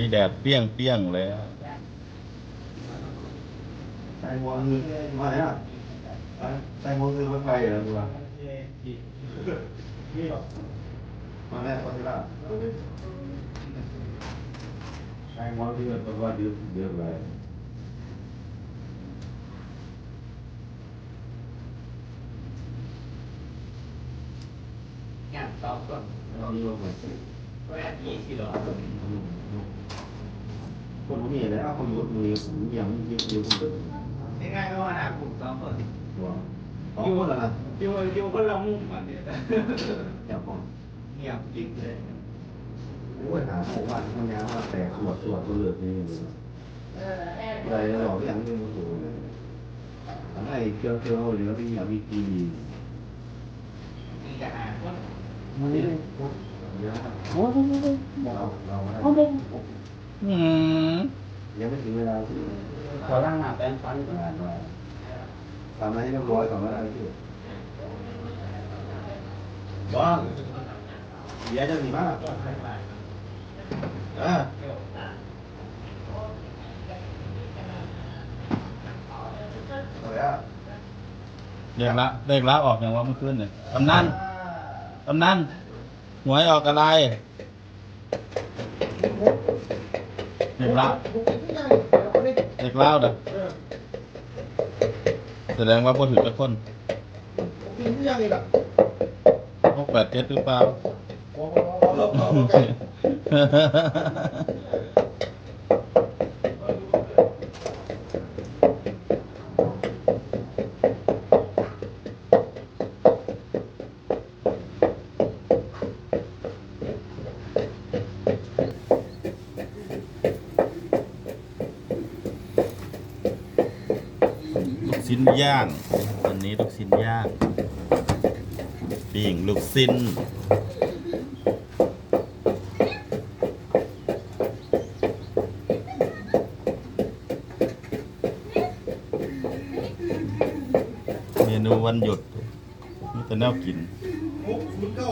นี้แดดเปรี้ยงเปรี้ยงๆเลยอะใส่หัวมือมาไหนอะใส่หัวมือมาไกลเหรอกูมาแม่ก็ที่ละใส่หัวที่มันว่าเดือดเดือดเลยงานสองก่อนนี่ว่าเหมือนแรกยี่สิบหรอ คนนี้แล้วคนรู้มือยังยังอยู่คนเดียวง่ายๆก็ว่าหากลุ่มสองคนตัวสองคนแล้วนะอยู่อยู่คนละมุมมันเนี่ยเดี๋ยวก่อนเงียบจริงเลยโอ้ยหาของวันมันยาวว่าแตกสวดสวดตัวเลือดนี่เลยหลอกอย่างนึงโอ้โหอะไรเกี่ยวเกี่ยวหรือว่าเป็นอย่างวิธีนี่จะหาคนมันนี่ โอ้โหเราเราอืมยังไม่ถึงเวลาที่ขอร่างหน้าแปลงฟันก็งานมาทำให้เรียบร้อยก่อนว่าอะไรที่บ้างเดี๋ยวจะหนีมากอ่าเอาละเรียกละเรียกละออกอย่างว่าเมื่อคืนเนี่ยกำนันกำนัน หวยออกอะไรเรียกละเรียกเล่าเด้อแสดงว่าพอถือเป็นคนพกแปดเจ็ดหรือเปล่า ชิ้นย่างอันนี้ลูกชิ้นย่างปิ่งลูกชิ้นเมนูวันหยุดมีแต่แนวกินหกศูนย์เก้า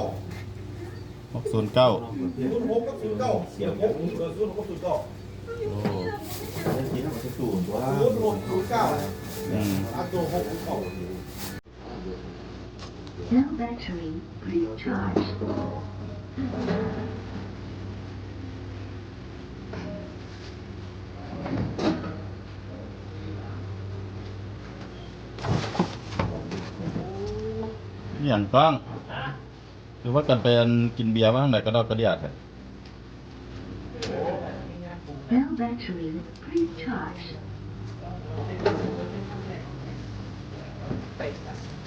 หกศูนย์เก้าศูนย์หกกับศูนย์เก้าเสียงหกเออศูนย์หกกับศูนย์เก้าโอ้ที่ทำจะสูงตัวศูนย์หกศูนย์เก้าอืมอันตัวหกศูนย์เก้า Cell battery recharged. อหย่างกล้องหรือว่ากันไปอันกินเบียร์บ้างไหนก็ดอกกระเดียดอะ Cell battery recharged. ไปตั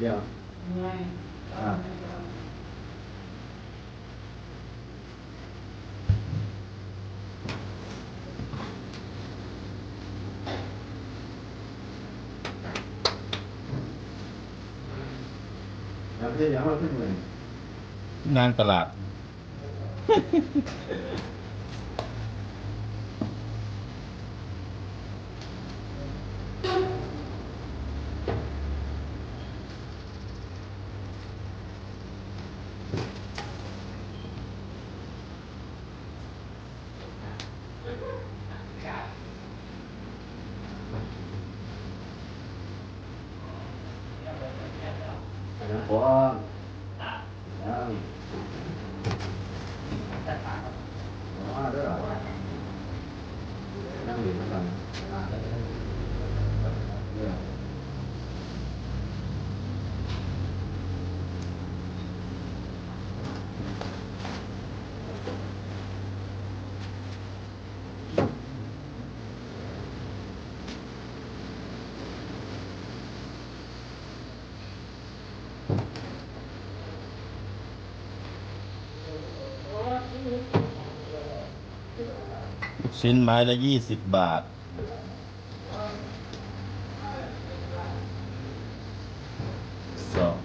เดี๋ยวอ่าแล้วที่ยังมาขึ้นเลยนางตลาด ชิ้นไม้ละยี่สิบบาท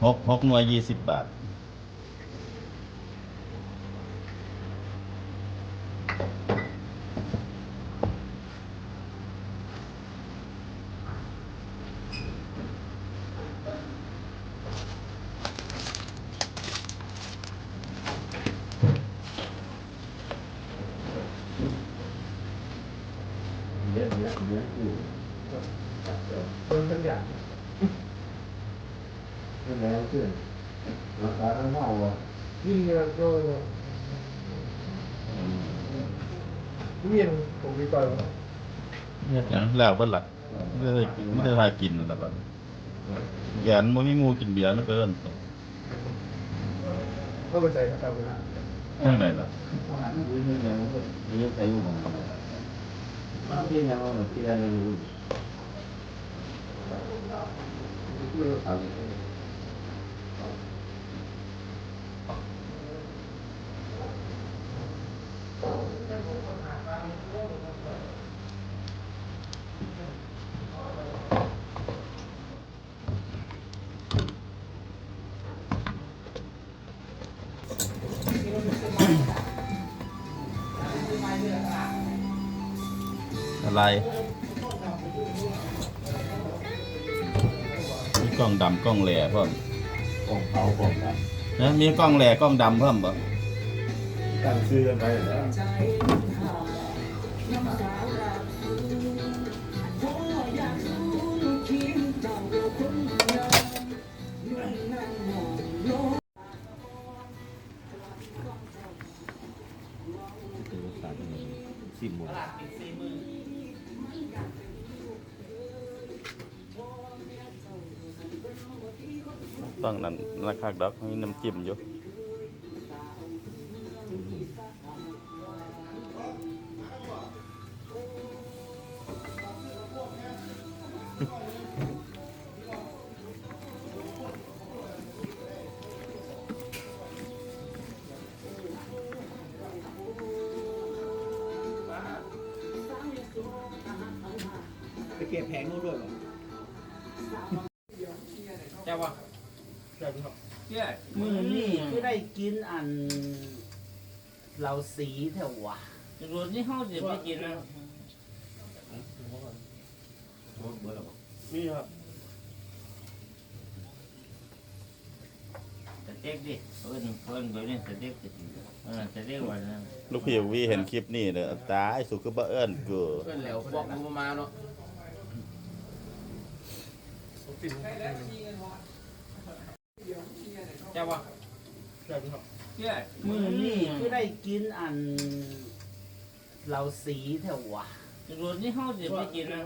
หกหกหน่วยยี่สิบบาท เยอะเยอะเยอะอยู่ คนทั้งอย่าง ก็แล้วขึ้นราคาทั้งเท่าอะยิ่งเงินก็เมียนผมมีต่อยอย่างแล้วเบิ่หลักไม่ได้ไม่ได้พากินแล้วบัดแกนบ่มีหมูกินเบียร์นะเพิ่นก็ไปใจครับเวลาจังไดล่ะนี่นี่แล้วก็นี่ใช้อยู่ของมันที่แล้วที่แล้วรู้เอา อะไร มีกล้องดำกล้องแหล่พร้อมของเขาของกันนะมีกล้องแหล่กล้องดำเพิ่มบ่ตั้งชื่อกันไปแล้วสิบหมด ต้องนั่นราคาดอกมีน้ำจิ้มอยู่ นู้นด้วยหรอแจ้าวะแจ้าครับแจ้มือนี่คือได้กินอันเราสีแถววะรถนี่เขาจะไปกินนะนี่ครับสเต็กดิเพิ่นเพิ่นไปนี่สเต็กดิเออสเต็กวันนั้นลูกพี่วีเห็นคลิปนี่เด้อตายสุคือบ่เอิ้นกูเพื่อนแล้วบอกกูมาเนาะ แจ้าวะแจ้ครับแจ้มือนี่คือได้กินอันเราสีแถววะรถนี่เขาจะไปกินนะ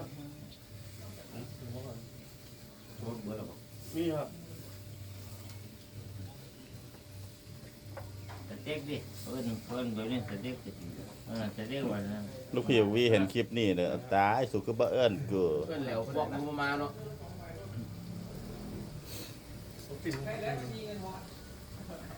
นี่ครับสเต็กดิเพิ่นเพิ่นไปนี่สเต็กดิเออสเต็กวันนั้นลูกพี่วีเห็นคลิปนี่เด้อตายสุคือบ่เอิ้นกูเพื่อนแล้วบอกกูมาเนาะ I don't.